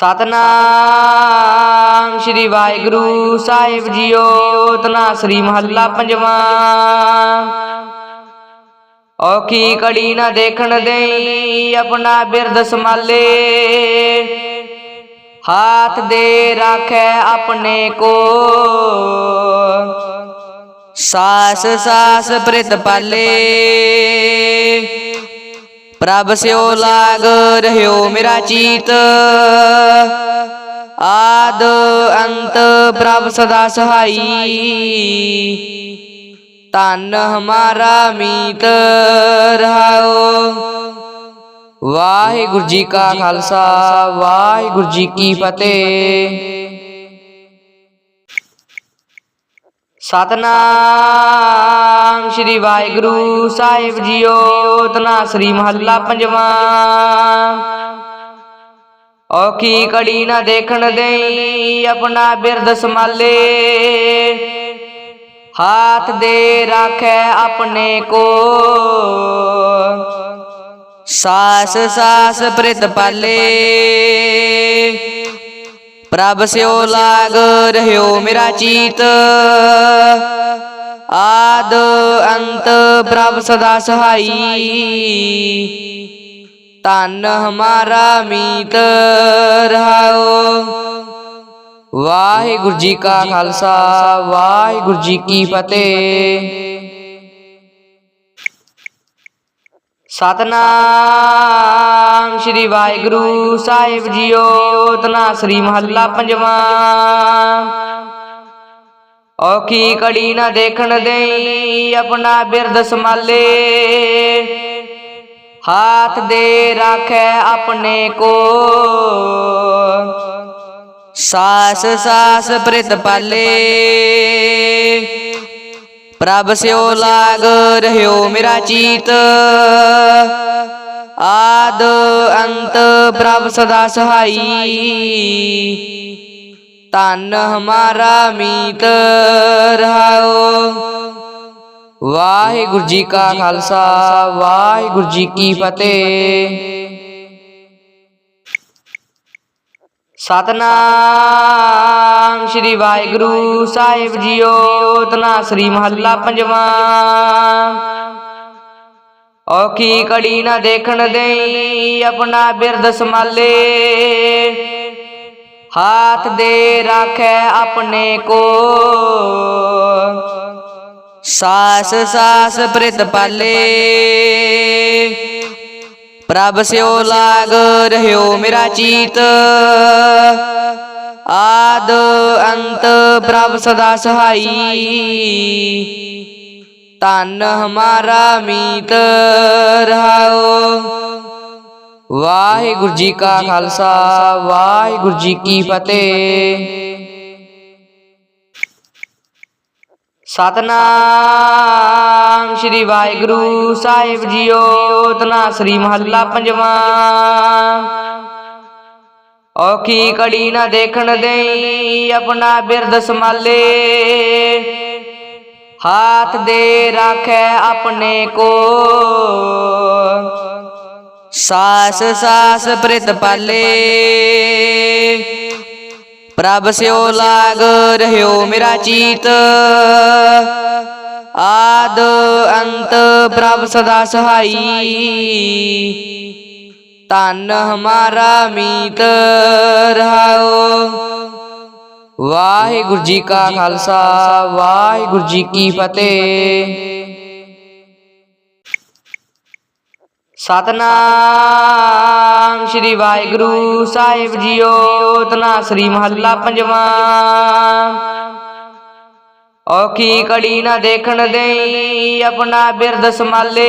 ਸਤਨਾਮ ਸ੍ਰੀ ਵਾਹਿਗੁਰੂ ਸਾਹਿਬ ਜੀਓ ਤਨਾਸਰੀ ਮਹੱਲਾ ਪੰਜਵਾਂ। ਔਖੀ ਕੜੀ ਨਾ ਦੇਖਣ ਦੇਈ ਆਪਣਾ ਬਿਰਦ ਸੰਭਾਲੇ। ਹਾਥ ਦੇ ਰਾਖੈ ਆਪਣੇ ਕੋ ਸਾਸ ਸਾਸ ਪ੍ਰਿਤ ਪਾਲੇ। ਪ੍ਰਭ ਸਿਓ ਲਾਗ ਰਹਿਓ ਮੇਰਾ ਚੀਤ। ਆਦ ਅੰਤ ਪ੍ਰਭ ਸਦਾ ਸਹਾਈ। ਤਨ ਹਮਾਰਾ ਮੀਤ ਰਹਾਓ। ਵਾਹਿਗੁਰੂ ਜੀ ਕਾ ਖਾਲਸਾ, ਵਾਹਿਗੁਰੂ ਜੀ ਕੀ ਫਤਿਹ। ਸਤਨਾਮ ਸ੍ਰੀ ਵਾਹਿਗੁਰੂ ਸਾਹਿਬ ਜੀਓ ਤਨਾਸਰੀ ਮਹੱਲਾ ਪੰਜਵਾਂ। ਔਖੀ ਕੜੀ ਨਾ ਦੇਖਣ ਦੇਈ ਆਪਣਾ ਬਿਰਦ ਸੰਭਾਲੇ। ਹਾਥ ਦੇ ਰਾਖੈ ਆਪਣੇ ਕੋ ਸਾਸ ਸਾਸ ਪ੍ਰਿਤ ਪਾਲੇ। ਪ੍ਰਭ ਸਿਓ ਲਾਗ ਰਹਿਓ ਮੇਰਾ ਚੀਤ। ਆਦ ਅੰਤ ਪ੍ਰਭ ਸਦਾ ਸਹਾਈ। ਤਨ ਹਮਾਰਾ ਮੀਤ ਰਹਾਓ। ਵਾਹਿਗੁਰੂ ਜੀ ਕਾ ਖਾਲਸਾ, ਵਾਹਿਗੁਰੂ ਜੀ ਕੀ ਫਤਿਹ। ਸਤਨਾਮ ਸ੍ਰੀ ਵਾਹਿਗੁਰੂ ਸਾਹਿਬ ਜੀਓ ਤਨਾਸਰੀ ਮਹੱਲਾ ਪੰਜਵਾਂ। ਔਖੀ ਕੜੀ ਨਾ ਦੇਖਣ ਦੇਈ ਆਪਣਾ ਬਿਰਦ ਸੰਭਾਲੇ। ਹਾਥ ਦੇ ਰਾਖੈ ਆਪਣੇ ਕੋ ਸਾਸ ਸਾਸ ਪ੍ਰਿਤ ਪਾਲੇ। ਪ੍ਰਭ ਸਿਓ ਲਾਗ ਰਹਿਓ ਮੇਰਾ ਚੀਤ। ਆਦ ਅੰਤ ਪ੍ਰਭ ਸਦਾ ਸਹਾਈ। ਤਨ ਹਮਾਰਾ ਮੀਤ ਰਹਾਓ। ਵਾਹਿਗੁਰੂ ਜੀ ਕਾ ਖਾਲਸਾ, ਵਾਹਿਗੁਰੂ ਜੀ ਕੀ ਫਤਿਹ। ਸਤਨਾਮ ਸ੍ਰੀ ਵਾਹਿਗੁਰੂ ਸਾਹਿਬ ਜੀਓ ਤਨਾਸਰੀ ਮਹੱਲਾ ਪੰਜਵਾਂ। ਔਖੀ ਕੜੀ ਨਾ ਦੇਖਣ ਦੇਈ ਆਪਣਾ ਬਿਰਦ ਸੰਭਾਲੇ। ਹਾਥ ਦੇ ਰਾਖੈ ਆਪਣੇ ਕੋ। ਸਾਸ ਸਾਸ ਪ੍ਰਿਤ ਪਾਲੇ। ਪ੍ਰਭ ਸਿਓ ਲਾਗ ਰਹਿਓ ਮੇਰਾ ਚੀਤ। ਆਦ ਅੰਤ ਪ੍ਰਭ ਸਦਾ ਸਹਾਈ। ਤਨ ਹਮਾਰਾ ਮੀਤ ਰਹਾਓ। ਵਾਹਿਗੁਰੂ ਜੀ ਕਾ ਖਾਲਸਾ, ਵਾਹਿਗੁਰੂ ਜੀ ਕੀ ਫਤਿਹ। ਸਤਨਾਮ ਸ੍ਰੀ ਵਾਹਿਗੁਰੂ ਸਾਹਿਬ ਜੀਓ ਤਨਾਸਰੀ ਮਹੱਲਾ ਪੰਜਵਾਂ। ਔਖੀ ਕੜੀ ਨਾ ਦੇਖਣ ਦੇਈ ਆਪਣਾ ਬਿਰਦ ਸੰਭਾਲੇ। ਹਾਥ ਦੇ ਰਾਖੈ ਆਪਣੇ ਕੋ ਸਾਸ ਸਾਸ ਪ੍ਰਿਤ ਪਾਲੇ। ਪ੍ਰਭ ਸਿਓ ਲਾਗ ਰਹਿਓ ਮੇਰਾ ਚੀਤ। ਆਦ ਅੰਤ ਪ੍ਰਭ ਸਦਾ ਸਹਾਈ। ਤਨ ਹਮਾਰਾ ਮੀਤ ਰਹਾਓ। ਵਾਹਿਗੁਰੂ ਜੀ ਕਾ ਖਾਲਸਾ ਵਾਹਿਗੁਰੂ ਜੀ ਕੀ ਫਤਿਹ। ਸਤਨਾਮ। ਸ੍ਰੀ ਵਾਹਿਗੁਰੂ ਸਾਹਿਬ ਜੀਓ ਤਨਾਸਰੀ ਮਹੱਲਾ ਪੰਜਵਾਂ। ਔਖੀ ਕੜੀ ਨਾ ਦੇਖਣ ਦੇਈ ਆਪਣਾ ਬਿਰਦ ਸੰਭਾਲੇ।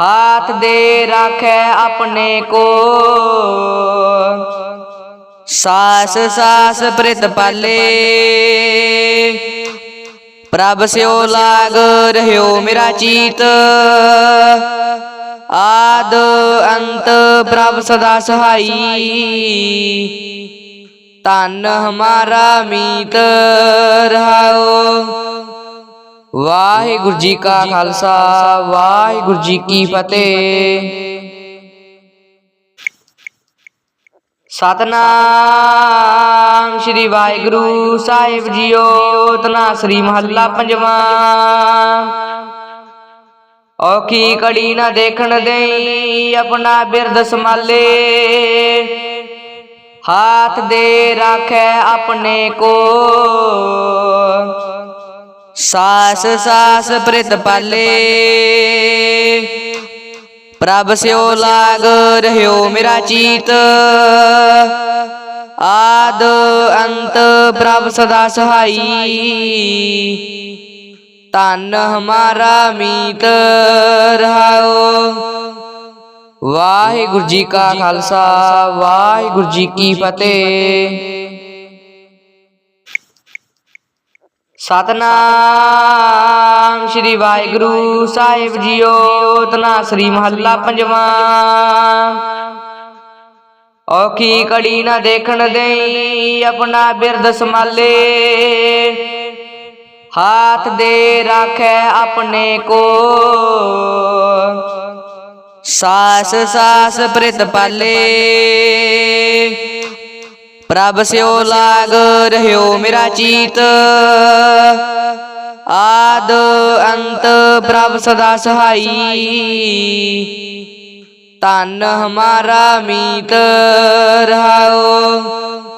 ਹਾਥ ਦੇ ਰਾਖੈ ਆਪਣੇ ਕੋ ਸਾਸ ਸਾਸ ਪ੍ਰਿਤ ਪਾਲੇ। ਪ੍ਰਭ ਸਿਓ ਲਾਗ, ਰਹਿਓ ਮੇਰਾ ਚੀਤ। ਪ੍ਰਭ ਸਦਾ ਸਹਾਈ। ਤਨ ਹਮਾਰਾ ਮੀਤ ਰਹਾਓ। ਵਾਹਿਗੁਰੂ ਜੀ ਕਾ ਖਾਲਸਾ, ਵਾਹਿਗੁਰੂ ਜੀ ਕੀ ਫਤਿਹ। ਸਤਨਾਮ ਸ੍ਰੀ ਵਾਹਿਗੁਰੂ ਸਾਹਿਬ ਜੀਓ, ਤਨਾ ਸ੍ਰੀ ਮਹੱਲਾ ਪੰਜਵਾਂ। ਔਖੀ ਕੜੀ ਨਾ ਦੇਖਣ ਦੇਈ, ਆਪਣਾ ਬਿਰਦ ਸੰਭਾਲੇ। ਹਾਥ ਦੇ ਰਾਖੈ ਆਪਣੇ ਕੋ ਸਾਸ ਸਾਸ ਪ੍ਰਿਤ ਪਾਲੇ। ਪ੍ਰਭ ਸਿਓ ਲਾਗ ਰਹਿਓ ਮੇਰਾ ਚੀਤ। ਆਦ ਅੰਤ ਪ੍ਰਭ ਸਦਾ ਸਹਾਈ। ਤਨ ਹਮਾਰਾ ਮੀਤ ਰਹਾਓ। ਵਾਹਿਗੁਰੂ ਜੀ ਕਾ ਖਾਲਸਾ, ਵਾਹਿਗੁਰੂ ਜੀ ਕੀ ਫਤਿਹ। ਸਤਨਾਮ ਸ੍ਰੀ ਵਾਹਿਗੁਰੂ ਸਾਹਿਬ ਜੀਓ, ਤਨਾ ਸ੍ਰੀ ਮਹੱਲਾ ਪੰਜਵਾਂ। ਔਖੀ ਕੜੀ ਨਾ ਦੇਖਣ ਦੇਈ ਆਪਣਾ ਬਿਰਦ ਸੰਭਾਲੇ। ਹਾਥ ਦੇ ਰਾਖੈ ਆਪਣੇ ਕੋ ਸਾਸ ਸਾਸ ਪ੍ਰਿਤ ਪਾਲੇ ਪ੍ਰਭ ਸਿਓ ਲਾਗ ਰਹਿਓ ਮੇਰਾ ਚੀਤ ਆਦ ਅੰਤ ਪ੍ਰਭ ਸਦਾ ਸਹਾਈ ਤਨ ਹਮਾਰਾ ਮੀਤ ਰਹਾਓ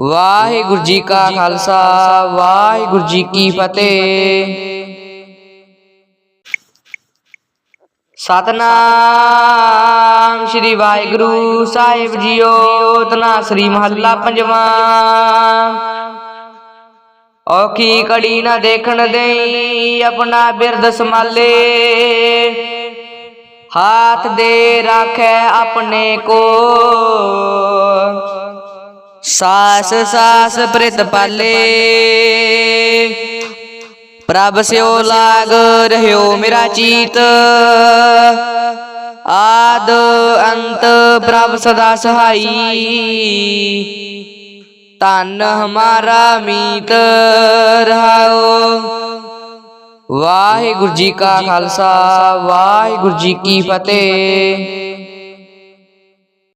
ਵਾਹਿਗੁਰੂ ਜੀ ਕਾ ਖਾਲਸਾ, ਵਾਹਿਗੁਰੂ ਜੀ ਕੀ ਫਤਿਹ। ਸਤਨਾਮ ਸ੍ਰੀ ਵਾਹਿਗੁਰੂ ਸਾਹਿਬ ਜੀਓ, ਤਨਾ ਸ੍ਰੀ ਮਹੱਲਾ ਪੰਜਵਾਂ। ਔਖੀ ਕੜੀ ਨਾ ਦੇਖਣ ਦੇਈ ਆਪਣਾ ਬਿਰਦ ਸੰਭਾਲੇ। ਹਾਥ ਦੇ ਰਾਖੈ ਆਪਣੇ ਕੋ ਸਾਸ ਸਾਸ ਪ੍ਰਿਤ ਪਾਲੇ। ਪ੍ਰਭ ਸਿਓ ਲਾਗ ਰਹਿਓ ਮੇਰਾ ਚੀਤ। ਆਦ ਅੰਤ ਪ੍ਰਭ ਸਦਾ ਸਹਾਈ। ਤਨ ਹਮਾਰਾ ਮੀਤ ਰਹਾਓ। ਵਾਹਿਗੁਰੂ ਜੀ ਕਾ ਖਾਲਸਾ ਵਾਹਿਗੁਰੂ ਜੀ ਕੀ ਫਤਿਹ।